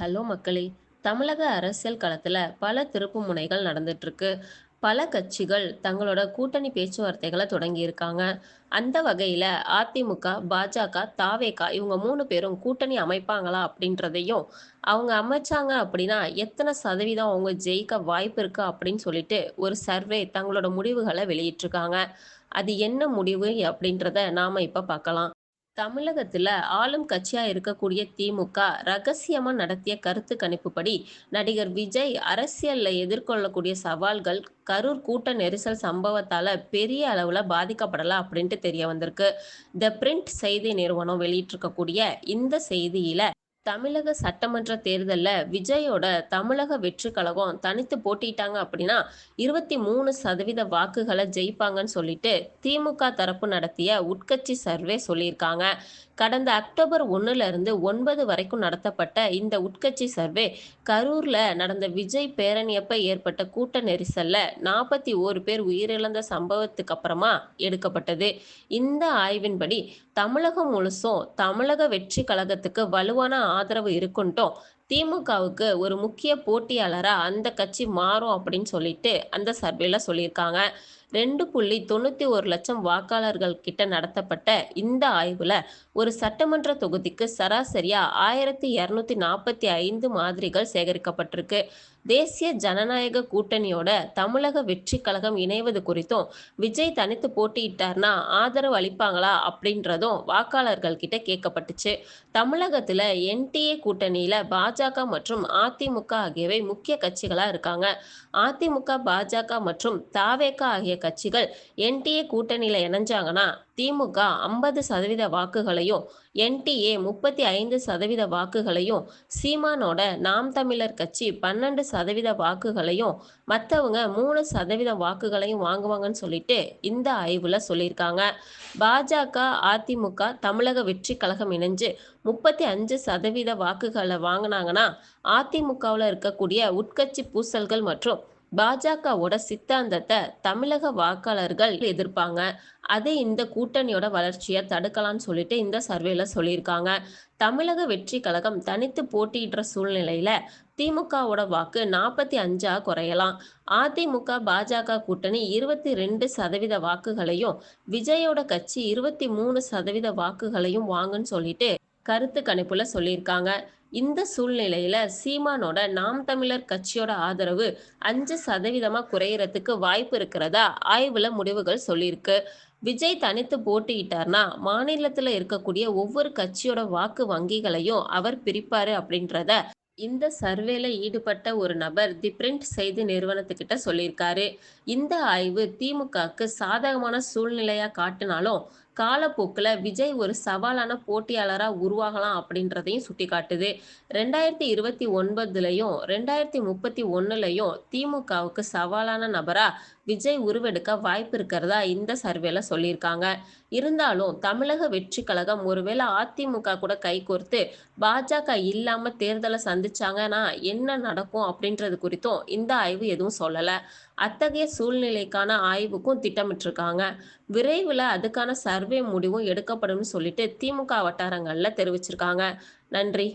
Hello மக்களே! தமிழக அரசியல் களத்துல பல திருப்பு முனைகள் நடந்துட்டு இருக்கு. பல கட்சிகள் தங்களோட கூட்டணி பேச்சுவார்த்தைகளை தொடங்கியிருக்காங்க. அந்த வகையில அதிமுக, பாஜக, தாவேகா இவங்க மூணு பேரும் கூட்டணி அமைப்பாங்களா அப்படின்றதையும், அவங்க அமைச்சாங்க அப்படின்னா எத்தனை சதவீதம் அவங்க ஜெயிக்க வாய்ப்பு இருக்கு அப்படின்னு சொல்லிட்டு ஒரு சர்வே தங்களோட முடிவுகளை வெளியிட்டிருக்காங்க. அது என்ன முடிவு அப்படின்றத நாம இப்ப பார்க்கலாம். தமிழகத்துல ஆளும் கட்சியா இருக்கக்கூடிய திமுக ரகசியமா நடத்திய கருத்து கணிப்புப்படி, நடிகர் விஜய் அரசியல்ல எதிர்கொள்ளக்கூடிய சவால்கள் கரூர் கூட்ட நெரிசல் சம்பவத்தால பெரிய அளவுல பாதிக்கப்படலாம் அப்படின்ட்டு தெரிய வந்திருக்கு. த பிரிண்ட் செய்தி நிறுவனம் வெளியிட்டிருக்கக்கூடிய இந்த செய்தியில, தமிழக சட்டமன்ற தேர்தலில் விஜயோட தமிழக வெற்றி கழகம் தனித்து போட்டிட்டாங்க அப்படின்னா இருபத்தி மூணு சதவீத வாக்குகளை ஜெயிப்பாங்கன்னு சொல்லிட்டு திமுக தரப்பு நடத்திய உட்கட்சி சர்வே சொல்லியிருக்காங்க. கடந்த அக்டோபர் 1ல இருந்து 9 வரைக்கும் நடத்தப்பட்ட இந்த உட்கட்சி சர்வே, கரூர்ல நடந்த விஜய் பேரணியப்ப ஏற்பட்ட கூட்ட நெரிசல்ல 41 பேர் உயிரிழந்த சம்பவத்துக்கு அப்புறமா எடுக்கப்பட்டது. இந்த ஆய்வின்படி தமிழகம் முழுசும் தமிழக வெற்றி கழகத்துக்கு வலுவான ஆதரவு இருக்குன்ட்டும், திமுகவுக்கு ஒரு முக்கிய போட்டியாளரா அந்த கட்சி மாறும் அப்படின்னு சொல்லிட்டு அந்த சர்வேல சொல்லியிருக்காங்க. 2.91 லட்சம் வாக்காளர்கள் கிட்ட நடத்தப்பட்ட இந்த ஆய்வுல, ஒரு சட்டமன்ற தொகுதிக்கு சராசரியா 1245 மாதிரிகள் சேகரிக்கப்பட்டிருக்கு. தேசிய ஜனநாயக கூட்டணியோட தமிழக வெற்றி கழகம் இணைவது குறித்தும், விஜய் தனித்து போட்டியிட்டார்னா ஆதரவு அளிப்பாங்களா அப்படின்றதும் வாக்காளர்கள் கிட்ட கேட்கப்பட்டுச்சு. தமிழகத்துல என்.டி.ஏ. கூட்டணியில பாஜக மற்றும் அதிமுக ஆகியவை முக்கிய கட்சிகளா இருக்காங்க. அதிமுக, பாஜக மற்றும் தாவேகா ஆகிய கட்சிகள் என்.டி.ஏ. கூட்டணியில இணைஞ்சாங்கன்னா, திமுக 50% வாக்குகளையும், என்.டி.ஏ. 35% வாக்குகளையும், சீமானோட நாம் தமிழர் கட்சி 12% வாக்குகளையும், மற்றவங்க மூணு சதவீத வாக்குகளையும் வாங்குவாங்கன்னு சொல்லிட்டு இந்த ஆய்வுல சொல்லியிருக்காங்க. பாஜக, அதிமுக, தமிழக வெற்றி கழகம் இணைஞ்சு முப்பத்தி அஞ்சு சதவீத வாக்குகளை வாங்கினாங்கன்னா அதிமுகவில் இருக்கக்கூடிய உட்கட்சி பூசல்கள் மற்றும் பாஜகவோட சித்தாந்தத்தை தமிழக வாக்காளர்கள் எதிர்ப்பாங்க. அதை இந்த கூட்டணியோட வளர்ச்சியை தடுக்கலாம்னு சொல்லிட்டு இந்த சர்வேல சொல்லியிருக்காங்க. தமிழக வெற்றி கழகம் தனித்து போட்டியிடுற சூழ்நிலையில திமுகவோட வாக்கு 45ஆ குறையலாம். அதிமுக, பாஜக கூட்டணி 22% வாக்குகளையும், விஜயோட கட்சி 23% வாக்குகளையும் வாங்குன்னு சொல்லிட்டு கருத்து கணிப்புல சொல்லியிருக்காங்க. இந்த சூழ்நிலையில சீமானோட நாம் தமிழர் கட்சியோட ஆதரவு அஞ்சு சதவீதமா குறையறதுக்கு வாய்ப்பு இருக்கிறதா ஆய்வுல முடிவுகள் சொல்லியிருக்கு. விஜய் தனித்து போட்டியிட்டார்னா, மாநிலத்துல இருக்கக்கூடிய ஒவ்வொரு கட்சியோட வாக்கு வங்கிகளையும் அவர் பிரிப்பாரு அப்படின்றத இந்த சர்வேல ஈடுபட்ட ஒரு நபர் தி பிரிண்ட் செய்தி நிறுவனத்துக்கிட்ட சொல்லியிருக்காரு. இந்த ஆய்வு திமுகக்கு சாதகமான சூழ்நிலையா காட்டினாலும் காலப்போக்கில் விஜய் ஒரு சவாலான போட்டியாளராக உருவாகலாம் அப்படின்றதையும் சுட்டிக்காட்டுது. 2029லயும், 2031லயும் திமுகவுக்கு சவாலான நபராக விஜய் உருவெடுக்க வாய்ப்பு இருக்கிறதா இந்த சர்வேல சொல்லியிருக்காங்க. இருந்தாலும் தமிழக வெற்றி கழகம் ஒருவேளை அதிமுக கூட கைகோர்த்து பாஜக இல்லாம தேர்தலை சந்திச்சாங்கன்னா என்ன நடக்கும் அப்படின்றது குறித்தும் இந்த ஆய்வு எதுவும் சொல்லல. அத்தகைய சூழ்நிலைக்கான ஆய்வுக்கும் திட்டமிட்டிருக்காங்க. விரைவில் அதுக்கான சர்வே முடிவும் எடுக்கப்படும் சொல்லிட்டு திமுக வட்டாரங்கள்ல தெரிவிச்சிருக்காங்க. நன்றி.